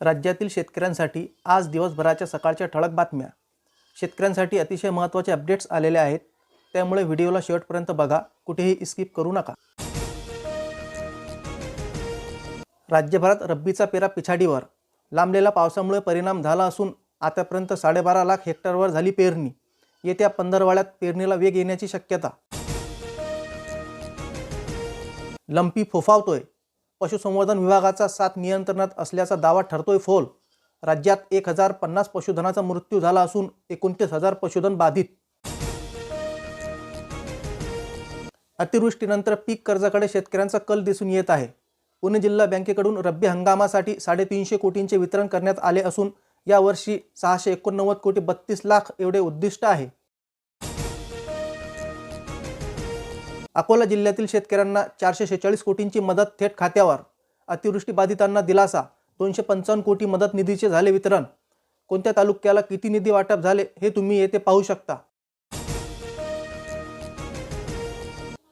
राज्यातील शेतकऱ्यांसाठी आज दिवसभराच्या सकाळच्या ठळक बातम्या. शेतकऱ्यांसाठी अतिशय महत्त्वाचे अपडेट्स आलेले आहेत. त्यामुळे व्हिडिओला शेवटपर्यंत बघा. कुठेही स्किप करू नका. राज्यभरात रब्बीचा पेरा पिछाडीवर. लांबलेल्या पावसामुळे परिणाम झाला असून आतापर्यंत साडेबारा लाख हेक्टरवर झाली पेरणी. येत्या पंधरवाड्यात पेरणीला वेग येण्याची शक्यता. लंपी फोफावतोय. पशुसंवर्धन विभागाचा साथ नियंत्रणात असल्याचा दावा ठरतोय फोल. राज्यात एक हजार पन्नास पशुधनाचा मृत्यू झाला असून एकोणतीस हजार पशुधन बाधित. अतिवृष्टीनंतर पीक कर्जाकडे शेतकऱ्यांचा कल दिसून येत आहे. पुणे जिल्हा बँकेकडून रब्बी हंगामासाठी साडेतीनशे कोटींचे वितरण करण्यात आले असून यावर्षी सहाशे एकोणनव्वद कोटी बत्तीस लाख एवढे उद्दिष्ट आहे. अकोला जिल्ह्यातील शेतकऱ्यांना चारशे शेचाळीस कोटींची मदत थेट खात्यावर. अतिवृष्टी बाधितांना दिलासा दोनशे पंचावन्न कोटी मदत निधीचे झाले वितरण. कोणत्या तालुक्याला किती निधी वाटप झाले हे तुम्ही येथे पाहू शकता.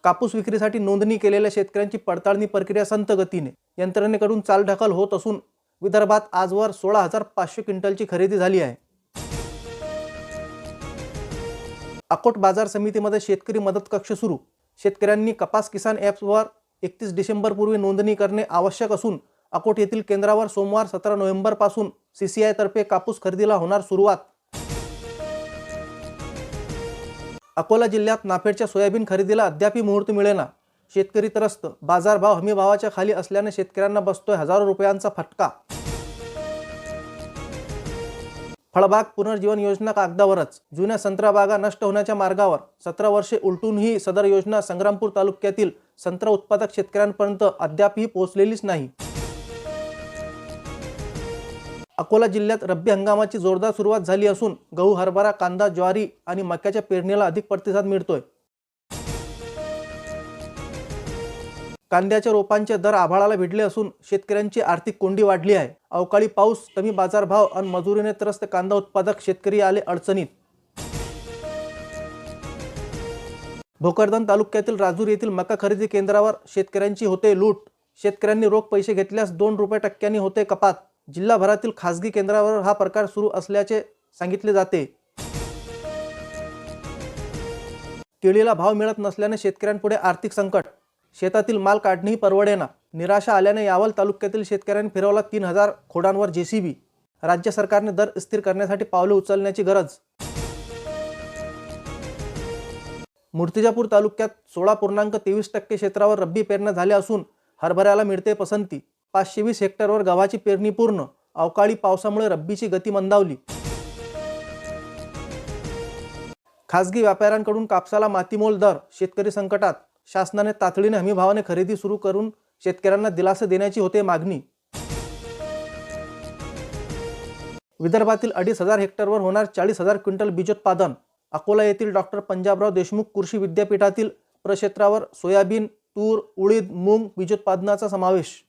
कापूस विक्रीसाठी नोंदणी केलेल्या शेतकऱ्यांची पडताळणी प्रक्रिया संत गतीने यंत्रणेकडून चालढकल होत असून विदर्भात आजवर सोळा हजार पाचशे क्विंटलची खरेदी झाली आहे. अकोट बाजार समितीमध्ये शेतकरी मदत कक्ष सुरू. शेतकऱ्यांनी कपास किसान ॲप्सवर एकतीस डिसेंबरपूर्वी नोंदणी करणे आवश्यक असून अकोट येथील केंद्रावर सोमवार सतरा नोव्हेंबरपासून सी सी आयतर्फे कापूस खरेदीला होणार सुरुवात. अकोला जिल्ह्यात नाफेडच्या सोयाबीन खरेदीला अद्यापही मुहूर्त मिळेना शेतकरी त्रस्त बाजारभाव हमी भावाच्या खाली असल्याने शेतकऱ्यांना बसतोय हजारो रुपयांचा फटका. फळबाग पुनर्जीवन योजना कागदावरच. जुन्या संत्रा बागा नष्ट होण्याच्या मार्गावर. सतरा वर्षे उलटूनही सदर योजना संग्रामपूर तालुक्यातील संत्रा उत्पादक शेतकऱ्यांपर्यंत अद्यापही पोहोचलेलीच नाही. अकोला जिल्ह्यात रब्बी हंगामाची जोरदार सुरुवात झाली असून गहू हरभरा कांदा ज्वारी आणि मक्याच्या पेरणीला अधिक प्रतिसाद मिळतोय. कांद्याच्या रोपांचे दर आभाळाला भिडले असून शेतकऱ्यांची आर्थिक कोंडी वाढली आहे. अवकाळी पाऊस कमी बाजारभाव आणि मजुरीने त्रस्त कांदा उत्पादक शेतकरी आले अडचणीत. भोकरदन तालुक्यातील राजूर येथील मका खरेदी केंद्रावर शेतकऱ्यांची होते लूट. शेतकऱ्यांनी रोख पैसे घेतल्यास दोन रुपये टक्क्यांनी होते कपात. जिल्हाभरातील खासगी केंद्रावर हा प्रकार सुरू असल्याचे सांगितले जाते. केळीला भाव मिळत नसल्याने शेतकऱ्यांपुढे आर्थिक संकट शेतातील माल काढणेही परवडेना. निराशा आल्याने यावल तालुक्यातील शेतकऱ्यांनी फिरवला तीन हजार खोडांवर जेसीबी. राज्य सरकारने दर स्थिर करण्यासाठी पावले उचलण्याची गरज. मूर्तिजापूर तालुक्यात सोळा पूर्णांक तेवीस टक्के क्षेत्रावर रब्बी पेरण्या झाल्या असून हरभऱ्याला मिळते पसंती. पाचशे वीस हेक्टरवर गव्हाची पेरणी पूर्ण. अवकाळी पावसामुळे रब्बीची गती मंदावली. खासगी व्यापाऱ्यांकडून कापसाला मातीमोल दर. शेतकरी संकटात शासनाने तातडीने हमीभावाने खरेदी सुरू करून शेतकऱ्यांना दिलासा देण्याची होते मागणी. विदर्भातील अडीच हजार हेक्टरवर होणार चाळीस हजार क्विंटल बीजोत्पादन. अकोला येथील डॉक्टर पंजाबराव देशमुख कृषी विद्यापीठातील प्रक्षेत्रावर सोयाबीन तूर उडीद मूग बीजोत्पादनाचा समावेश.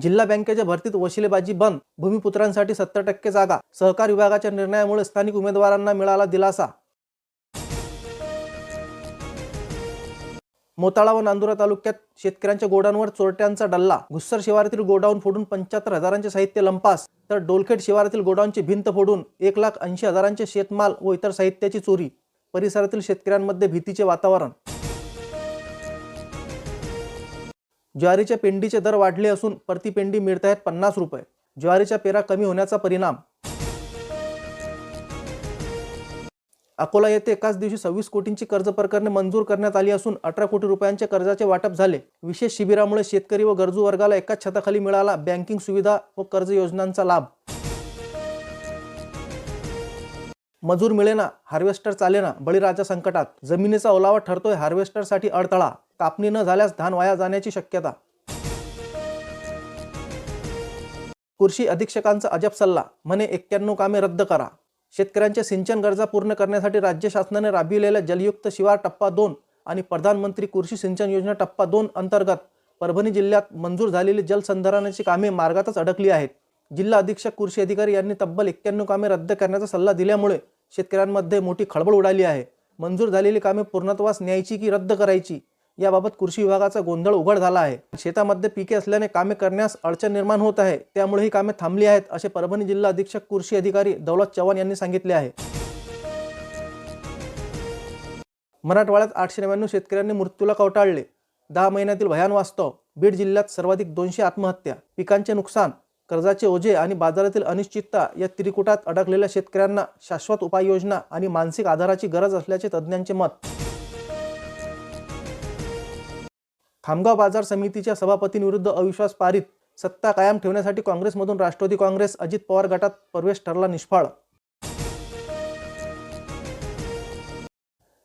जिल्हा बँकेच्या भरतीत वशिलेबाजी बंद. भूमिपुत्रांसाठी सत्तर टक्के जागा. सहकार विभागाच्या निर्णयामुळे स्थानिक उमेदवारांना मिळाला दिलासा. मोताळा व नांदुरा तालुक्यात शेतकऱ्यांच्या गोडांवर चोरट्यांचा डल्ला. घुस्सर शिवारातील गोडाऊन फोडून पंच्याहत्तर हजारांचे साहित्य लंपास. तर डोलखेड शिवारातील गोडाऊनची भिंत फोडून एक लाख ऐंशी हजारांचे शेतमाल व इतर साहित्याची चोरी. परिसरातील शेतकऱ्यांमध्ये भीतीचे वातावरण. ज्वारीच्या पेंडीचे दर वाढले असून प्रतिपेंडी मिळत आहेत पन्नास रुपये. ज्वारीच्या पेरा कमी होण्याचा परिणाम. अकोला येथे एकाच दिवशी सव्वीस कोटींची कर्ज प्रकरणे मंजूर करण्यात आली असून अठरा कोटी रुपयांचे कर्जाचे वाटप झाले. विशेष शिबिरामुळे शेतकरी व गरजू वर्गाला एकाच छताखाली मिळाला बँकिंग सुविधा व कर्ज योजनांचा लाभ. मजूर मिळेना हार्वेस्टर चालेना बळीराजा संकटात. जमिनीचा ओलावा ठरतोय हार्वेस्टरसाठी अडथळा. कापणी न झाल्यास धान वाया जाण्याची शक्यता. कृषी अधीक्षकांचा अजब सल्ला म्हणे एक्क्याण्णव कामे रद्द करा. शेतकऱ्यांच्या सिंचन गरजा पूर्ण करण्यासाठी राज्य शासनाने राबविलेल्या जलयुक्त शिवार टप्पा दोन आणि प्रधानमंत्री कृषी सिंचन योजना टप्पा दोन अंतर्गत परभणी जिल्ह्यात मंजूर झालेली जलसंधारणाची कामे मार्गातच अडकली आहेत. जिल्हा अधीक्षक कृषी अधिकारी यांनी तब्बल एक्क्याण्णव कामे रद्द करण्याचा सल्ला दिल्यामुळे शेतकऱ्यांमध्ये मोठी खळबळ उडाली आहे. मंजूर झालेली कामे पूर्णत्वास न्यायची की रद्द करायची? याबाबत कृषी विभागाचा गोंधळ उघड झाला आहे. शेतामध्ये पिके असल्याने कामे करण्यास अडचण निर्माण होत आहे. त्यामुळे ही कामे थांबली आहेत असे परभणी जिल्हा अधीक्षक कृषी अधिकारी दौलत चव्हाण यांनी सांगितले आहे. मराठवाड्यात आठशे नव्याण्णव शेतकऱ्यांनी मृत्यूला कवटाळले. दहा महिन्यातील भयान वास्तव. बीड जिल्ह्यात सर्वाधिक दोनशे आत्महत्या. पिकांचे नुकसान कर्जाचे ओझे आणि बाजारातील अनिश्चितता या त्रिकुटात अडकलेल्या शेतकऱ्यांना शाश्वत उपाययोजना आणि मानसिक आधाराची गरज असल्याचे तज्ज्ञांचे मत. खामगाव बाजार समितीच्या सभापतींविरुद्ध अविश्वास पारित सत्ता कायम ठेवण्यासाठी काँग्रेसमधून राष्ट्रवादी काँग्रेस अजित पवार गटात प्रवेश ठरला निष्फळ.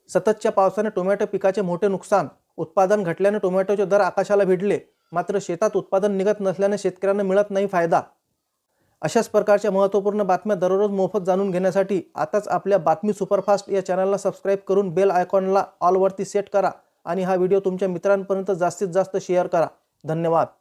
सततच्या पावसाने टोमॅटो पिकाचे मोठे नुकसान. उत्पादन घटल्याने टोमॅटोचे दर आकाशाला भिडले. मात्र शेतात उत्पादन निघत नसल्याने शेतकऱ्यांना मिळत नाही फायदा. अशाच प्रकारच्या महत्त्वपूर्ण बातम्या दररोज मोफत जाणून घेण्यासाठी आताच आपल्या बातमी सुपरफास्ट या चॅनलला सबस्क्राईब करून बेल आयकॉनला ऑलवरती सेट करा. आणि हा व्हिडिओ तुमच्या मित्रांपर्यंत जास्तीत जास्त शेअर करा. धन्यवाद.